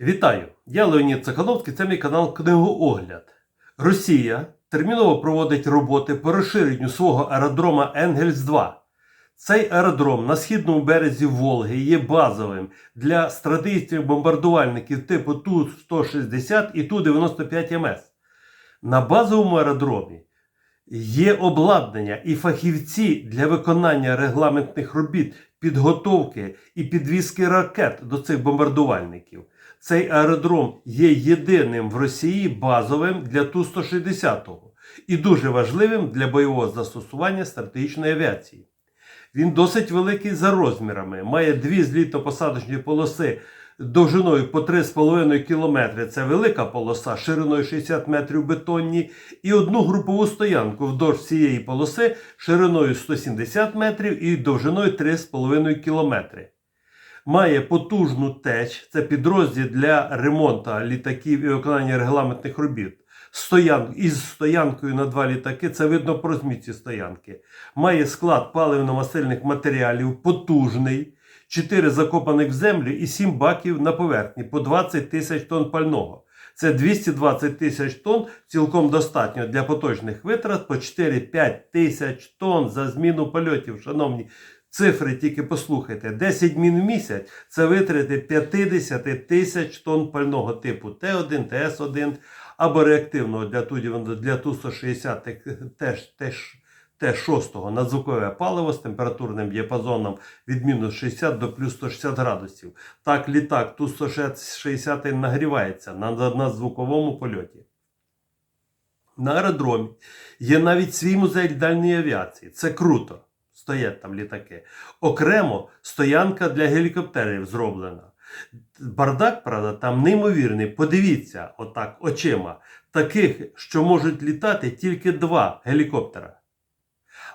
Вітаю! Я Леонід Цикановський, це мій канал Книгоогляд. Росія терміново проводить роботи по розширенню свого аеродрома Енгельс-2. Цей аеродром на східному березі Волги є базовим для стратегічних бомбардувальників типу Ту-160 і Ту-95МС. На базовому аеродромі є обладнання і фахівці для виконання регламентних робіт, підготовки і підвізки ракет до цих бомбардувальників. Цей аеродром є єдиним в Росії базовим для Ту-160 і дуже важливим для бойового застосування стратегічної авіації. Він досить великий за розмірами, має дві злітно-посадочні полоси довжиною по 3,5 км. Це велика полоса шириною 60 метрів бетонні, і одну групову стоянку вдовж цієї полоси шириною 170 метрів і довжиною 3,5 км. Має потужну теч, це підрозділ для ремонту літаків і виконання регламентних робіт. Стоян, із стоянкою на два літаки, це видно по розмітці стоянки. Має склад паливно-мастильних матеріалів, потужний, 4 закопаних в землю і 7 баків на поверхні по 20 тисяч тонн пального. Це 220 тисяч тонн цілком достатньо для поточних витрат по 4-5 тисяч тонн за зміну польотів. Шановні цифри, тільки послухайте. 10 мін в місяць це витрати 50 тисяч тонн пального типу Т1, ТС1 або реактивного для для Ту-160 теж, теж Т6 надзвукове паливо з температурним діапазоном від мінус 60 до плюс 160 градусів. Так літак Ту-160 нагрівається на надзвуковому польоті. На аеродромі є навіть свій музей дальньої авіації. Це круто. Стоять там літаки. Окремо стоянка для гелікоптерів зроблена. Бардак, правда, там неймовірний. Подивіться, отак, очима. Таких, що можуть літати тільки два гелікоптера.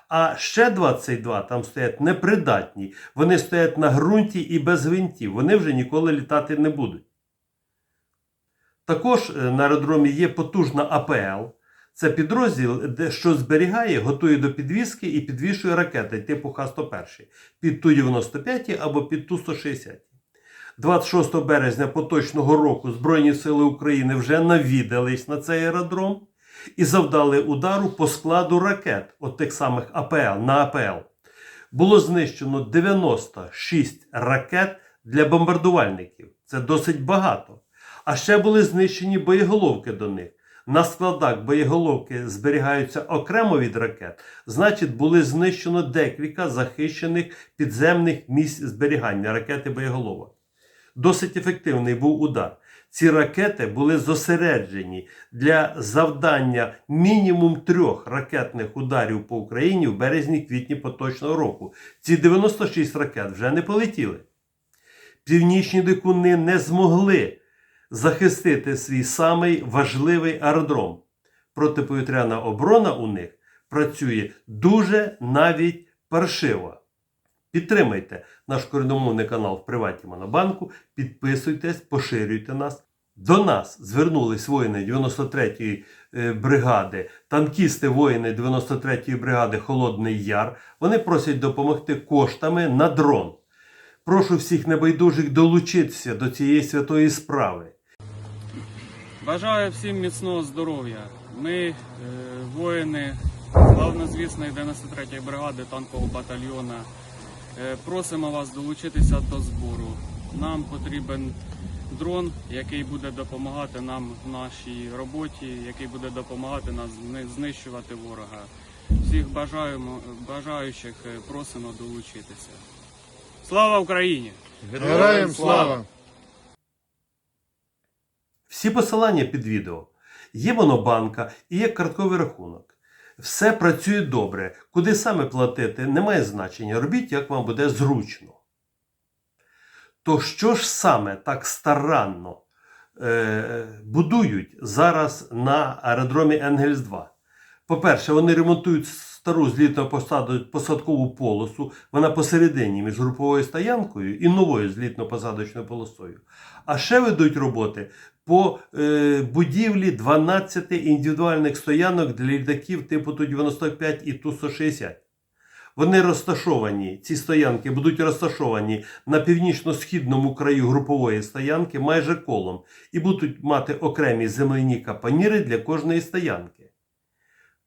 А ще 22 там стоять непридатні. Вони стоять на ґрунті і без гвинтів. Вони вже ніколи літати не будуть. Також е, на аеродромі є потужна АПЛ. Це підрозділ, що зберігає, готує до підвізки і підвішує ракети типу Х-101 під Ту-95 або під Ту-160. 26 березня поточного року Збройні Сили України вже навідались на цей аеродром і завдали удару по складу ракет, от тих самих АПЛ на АПЛ. Було знищено 96 ракет для бомбардувальників. Це досить багато. А ще були знищені боєголовки до них. На складах боєголовки зберігаються окремо від ракет, значить, були знищено декілька захищених підземних місць зберігання ракети боєголовок. Досить ефективний був удар. Ці ракети були зосереджені для завдання мінімум трьох ракетних ударів по Україні в березні-квітні поточного року. Ці 96 ракет вже не полетіли. Північні дикуни не змогли захистити свій самий важливий аеродром. Протиповітряна оборона у них працює дуже навіть паршиво. Підтримайте наш корінномовний канал в Приваті Монобанку, підписуйтесь, поширюйте нас. До нас звернулись воїни 93-ї е, бригади, танкісти воїни 93-ї бригади Холодний Яр. Вони просять допомогти коштами на дрон. Прошу всіх небайдужих долучитися до цієї святої справи. Бажаю всім міцного здоров'я. Ми, е, воїни славнозвісної 93-ї бригади танкового батальйона, е, просимо вас долучитися до збору. Нам потрібен дрон, який буде допомагати нам в нашій роботі, який буде допомагати нам знищувати ворога. Всіх бажаємо, бажаючих е, просимо долучитися. Слава Україні! Героям слава! Всі посилання під відео. Є монобанка і є картковий рахунок. Все працює добре. Куди саме платити, немає значення. Робіть, як вам буде зручно. То що ж саме так старанно е, будують зараз на аеродромі Енгельс 2? По-перше, вони ремонтують стару злітно-посадкову полосу. Вона посередині між груповою стоянкою і новою злітно-посадочною полосою. А ще ведуть роботи по е, будівлі 12 індивідуальних стоянок для літаків типу Ту-95 і Ту-160. Вони розташовані, ці стоянки будуть розташовані на північно-східному краю групової стоянки майже колом і будуть мати окремі земляні капаніри для кожної стоянки.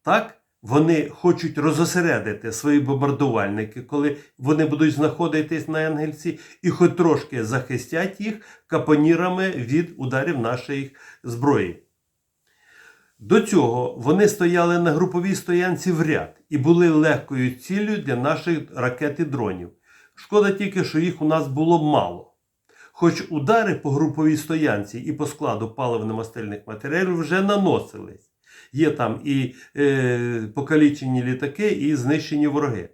Так, вони хочуть розосередити свої бомбардувальники, коли вони будуть знаходитись на Енгельсі, і хоч трошки захистять їх капонірами від ударів нашої зброї. До цього вони стояли на груповій стоянці в ряд і були легкою ціллю для наших ракет і дронів. Шкода тільки, що їх у нас було мало. Хоч удари по груповій стоянці і по складу паливно-мастильних матеріалів вже наносились. Є там і е, покалічені літаки, і знищені вороги.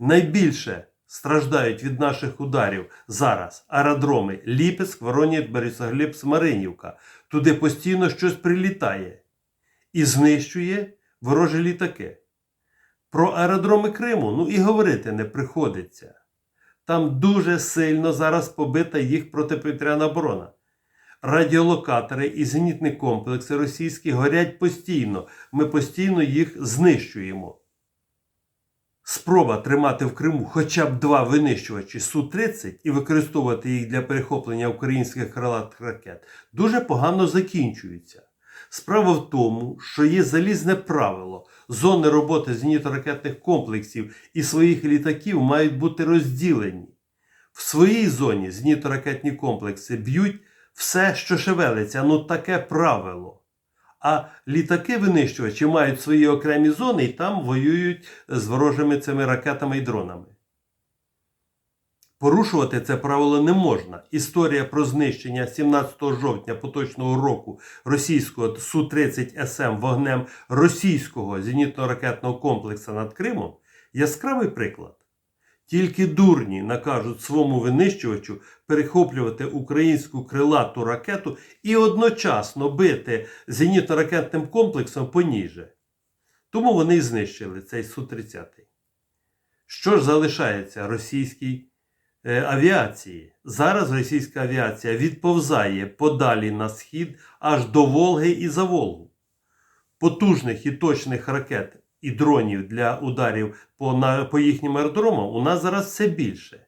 Найбільше страждають від наших ударів зараз аеродроми Ліпецьк, Воронів, Борисоглебськ, Маринівка. Туди постійно щось прилітає і знищує ворожі літаки. Про аеродроми Криму ну і говорити не приходиться. Там дуже сильно зараз побита їх протиповітряна оборона. Радіолокатори і зенітні комплекси російські горять постійно. Ми постійно їх знищуємо. Спроба тримати в Криму хоча б два винищувачі Су-30 і використовувати їх для перехоплення українських крилатих ракет дуже погано закінчується. Справа в тому, що є залізне правило: зони роботи зенітно-ракетних комплексів і своїх літаків мають бути розділені. В своїй зоні зенітно-ракетні комплекси б'ють все, що шевелиться, ну таке правило. А літаки-винищувачі мають свої окремі зони і там воюють з ворожими цими ракетами і дронами. Порушувати це правило не можна. Історія про знищення 17 жовтня поточного року російського Су-30 СМ вогнем російського зенітно-ракетного комплексу над Кримом яскравий приклад. Тільки дурні накажуть своєму винищувачу перехоплювати українську крилату ракету і одночасно бити зенітно-ракетним комплексом поніже. Тому вони й знищили цей Су-30. Що ж залишається російській е, авіації? Зараз російська авіація відповзає подалі на схід аж до Волги і за Волгу. Потужних і точних ракет і дронів для ударів по, на, по їхнім аеродромам у нас зараз все більше.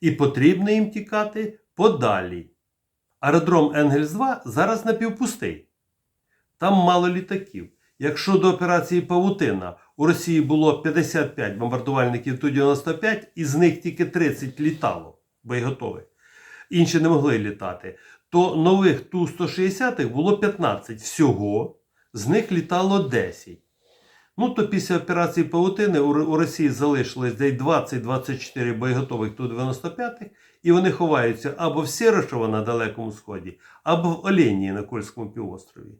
І потрібно їм тікати подалі. Аеродром Енгельс-2 зараз напівпустий. Там мало літаків. Якщо до операції Павутина у Росії було 55 бомбардувальників Ту-95, із них тільки 30 літало боєготових, інші не могли літати, то нових Ту-160 було 15 всього, з них літало 10. Ну, то після операції Павутини у, Росії залишилось десь 20-24 боєготових Ту-95, і вони ховаються або в Сєрошово на Далекому Сході, або в Оленії на Кольському півострові.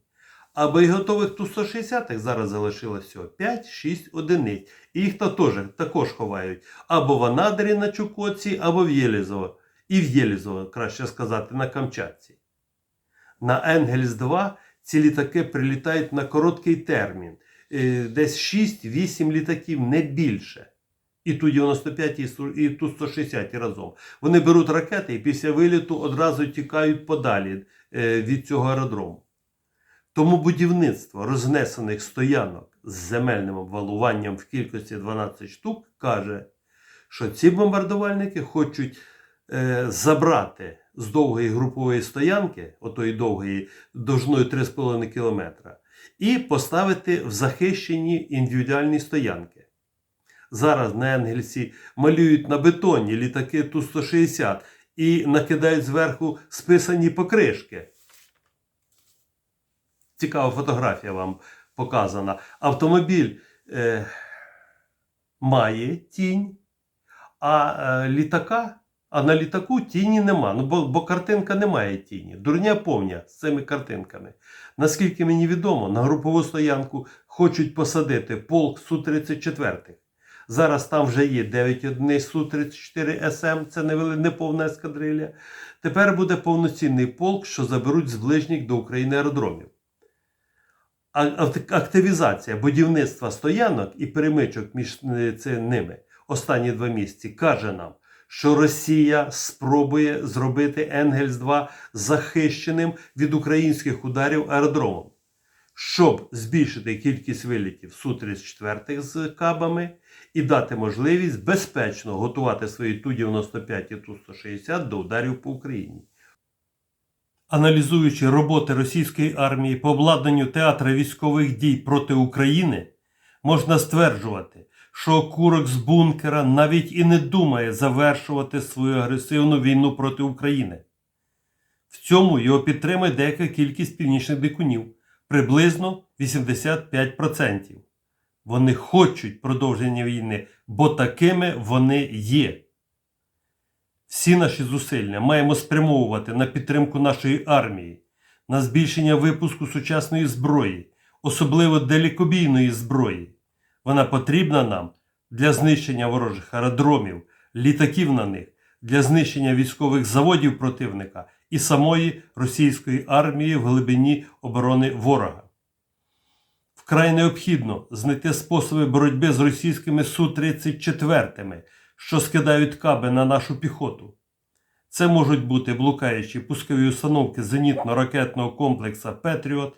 А боєготових Ту-160 зараз залишилось всього 5-6 одиниць. І їх теж також ховають або в Анадирі на Чукотці, або в Єлізово. І в Єлізово, краще сказати, на Камчатці. На Енгельс-2 ці літаки прилітають на короткий термін. Е, Десь 6-8 літаків, не більше. І Ту-95, і Су- і Ту-160 разом. Вони беруть ракети і після виліту одразу тікають подалі е, від цього аеродрому. Тому будівництво рознесених стоянок з земельним обвалуванням в кількості 12 штук каже, що ці бомбардувальники хочуть е, забрати з довгої групової стоянки, отої довгої довжиною 3,5 км, і поставити в захищені індивідуальні стоянки. Зараз на Енгельсі малюють на бетоні літаки Ту-160 і накидають зверху списані покришки. Цікава фотографія вам показана. Автомобіль е, має тінь, а е, літака, а на літаку тіні нема. Ну, бо, бо картинка не має тіні. Дурня повня з цими картинками. Наскільки мені відомо, на групову стоянку хочуть посадити полк Су-34. Зараз там вже є 9 одиниць Су-34 СМ, це неповна ескадрилья. Тепер буде повноцінний полк, що заберуть з ближніх до України аеродромів. Активізація будівництва стоянок і перемичок між е, ними останні два місяці каже нам, що Росія спробує зробити Енгельс-2 захищеним від українських ударів аеродромом, щоб збільшити кількість вилітів Су-34 з кабами і дати можливість безпечно готувати свої Ту-95 і Ту-160 до ударів по Україні. Аналізуючи роботи російської армії по обладнанню театра військових дій проти України, можна стверджувати, що окурок з бункера навіть і не думає завершувати свою агресивну війну проти України. В цьому його підтримує деяка кількість північних дикунів приблизно 85%. Вони хочуть продовження війни, бо такими вони є. Всі наші зусилля маємо спрямовувати на підтримку нашої армії, на збільшення випуску сучасної зброї, особливо далекобійної зброї. Вона потрібна нам для знищення ворожих аеродромів, літаків на них, для знищення військових заводів противника і самої російської армії в глибині оборони ворога. Вкрай необхідно знайти способи боротьби з російськими Су-34, що скидають каби на нашу піхоту. Це можуть бути блукаючі пускові установки зенітно-ракетного комплексу Петріот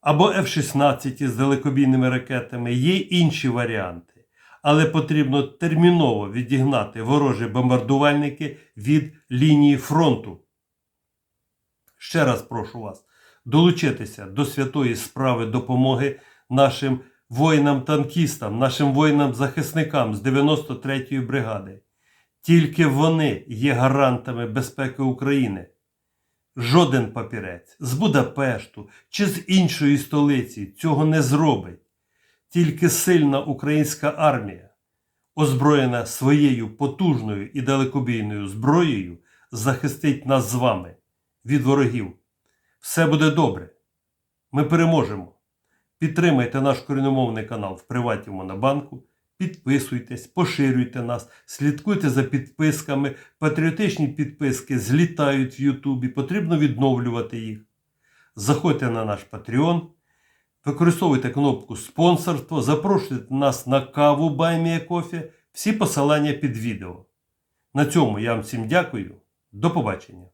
або F-16 з далекобійними ракетами. Є інші варіанти, але потрібно терміново відігнати ворожі бомбардувальники від лінії фронту. Ще раз прошу вас долучитися до святої справи допомоги нашим воїнам-танкістам, нашим воїнам-захисникам з 93-ї бригади. Тільки вони є гарантами безпеки України. Жоден папірець з Будапешту чи з іншої столиці цього не зробить. Тільки сильна українська армія, озброєна своєю потужною і далекобійною зброєю, захистить нас з вами від ворогів. Все буде добре. Ми переможемо. Підтримайте наш коріномовний канал в Приваті Монобанку. Підписуйтесь, поширюйте нас, слідкуйте за підписками. Патріотичні підписки злітають в Ютубі, потрібно відновлювати їх. Заходьте на наш Patreon, використовуйте кнопку спонсорство, запрошуйте нас на каву Баймія Кофі. Всі посилання під відео. На цьому я вам всім дякую. До побачення.